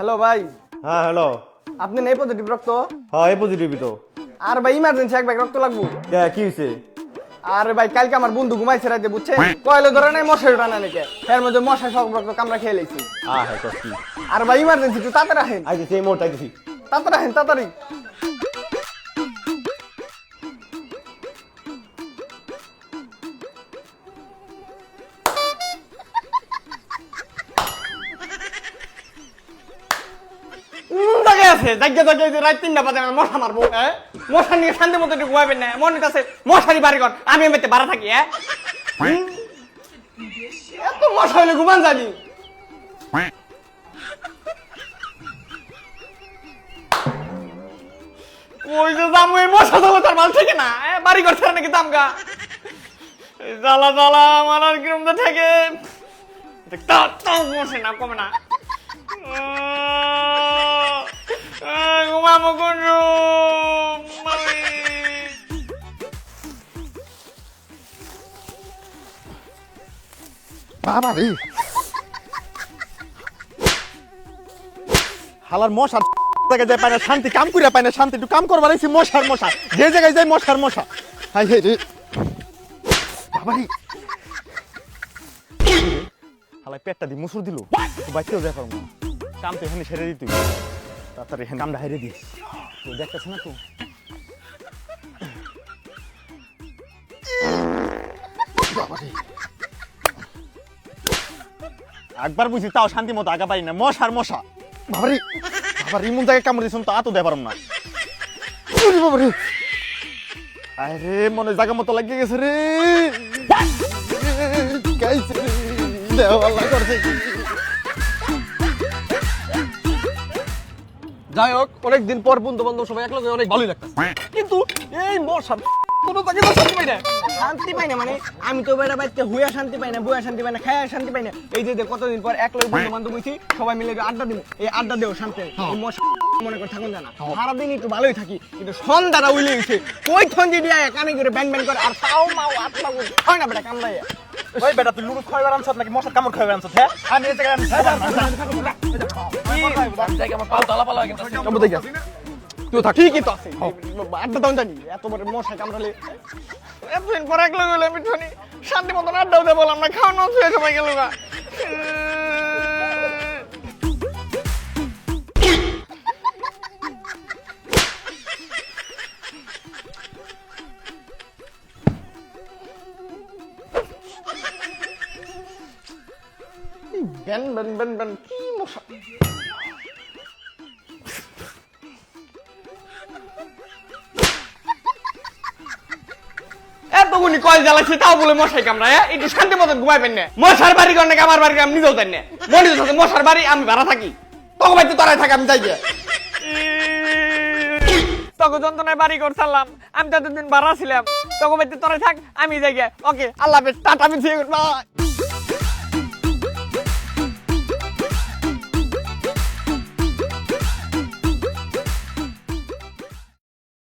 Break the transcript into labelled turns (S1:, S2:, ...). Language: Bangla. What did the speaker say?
S1: হ্যালো ভাই।
S2: হ্যাঁ হ্যালো
S1: আপনি নেই পজিটিভ রক্ত?
S2: হ্যাঁ এই পজিটিভই তো।
S1: আর ভাই ইমার্জেন্সি এক ব্যাগ রক্ত লাগবো।
S2: হ্যাঁ কি হয়েছে
S1: আর ভাই কালকে আমার বন্ধু ঘুমাইছে রাতে বুঝছে কয়লা ধরে নাই মশারি টানা নাকি? এর মধ্যে মশা সব রক্ত কামড়া খেয়ে লেছি আর ভাই ইমার্জেন্সি তো তাড়াতাড়ি রাখেন।
S2: আইতেছি সেই মোড়টা আইতেছি।
S1: তাড়াতাড়ি তাড়াতাড়ি। আছে জায়গা জায়গায় যে রাত তিনটা বাজে, আমার মশা মারবো হ্যাঁ মশা নিয়ে শান্তি মতো একটু ঘুমাবেন না, মনে আছে মশারি বাড়ি কর আমি এমনিতে বাড়া থাকি হ্যাঁ? এত মশা হইলে ঘুমান জানি ওই যে দাম ওই মশা জ্বালা তার মাল থেকে না বাড়ি করছে নাকি দাম গা? জ্বালা জ্বালা, আমার আর কিরম তো থেকে। তাও বসে না, কমে না।
S3: বাবা রে হালার মশার জায়গায় যায় পায় না শান্তি, কাম করিয়া পায় না শান্তি, একটু কাম করবার আইছি মশার মশা। যে জায়গায় যায় মশার মশা। হাই হাই রে। বাবা রে হালাই পেটটা দি মুসুর দিল। যায় পারব না কাম তো এখানে সেরে হইবে। তাড়াতাড়ি এখানে কামটা হাইরে দিস। তো দেখতেছ না তো? বাবা রে একবার বুঝি তাও শান্তি মতো আগা পারি না। মশার মশা। বাবারি, বাবার ইমন জায়গায় কামড় দিয়েছেন তো আতো দেবার না। ওরে বাবারে। আরে, মনে জায়গা মতো লাগিয়ে গেছে রে।
S1: যাই হোক, অনেকদিন পর বন্ধু বান্ধব সবাই একলগে অনেক ভালোই লাগতেছে। কিন্তু এই মশা কোনো তাকে তো শান্তি পাই না। শান্তি পাই না মানে আমি তো বেড়া বাড়িতে হুয়া শান্তি পাই না বুয়া শান্তি পাই না খায়া শান্তি পাই না। এই যে কতদিন পর এক লগে বন্ধু বান্ধব হইছি সবাই মিলে আড্ডা দিব এই আড্ডা দেও শান্তি হয়। এই মশা মনে করে থাকুন জানা সারাদিন একটু ভালোই থাকি কিন্তু সন্ধ্যাটা উইলে গেছে। কই থঞ্জি দিয়া কানে করে ব্যান ব্যান করে আর তাও মাও আত্মা হয় না বেটা কামড়াইয়া
S3: ওই বেটা তুই লুডু খাইবার আনছত নাকি? মশার কামড় খাইবার আনছত হ্যাঁ? আমি এই জায়গায়
S1: তুই থাক ঠিকই তো আছে। আড্ডা দাও জানি। এত বড় মশাই কামড়ালে। এতদিন পর এক লগে হলে আমি শুনি শান্তি মতন আড্ডাও দেবো বললাম না খাওয়ানো শুয়ে সবাই গেল বেন বেন বেন বেন কি মশা। এতগুনি কয় জ্বালাইছে তাও বলে মশাই কামড়ায় হ্যাঁ? একটু শান্তি মতন ঘুমাইবেন না। মশার বাড়ি করেন আমার বাড়ি আমি নিজেও জানি না। সাথে মশার বাড়ি, আমি ভাড়া থাকি। তখন বাড়িতে তারাই থাকি, আমি যাই তোকে যন্ত্রণায় বাড়ি করছিলাম আমি তো দুদিন ভাড়া ছিলাম, তোকে বাড়িতে তোরাই থাক, আমি যাই ওকে, আল্লাহ টাটা, আমি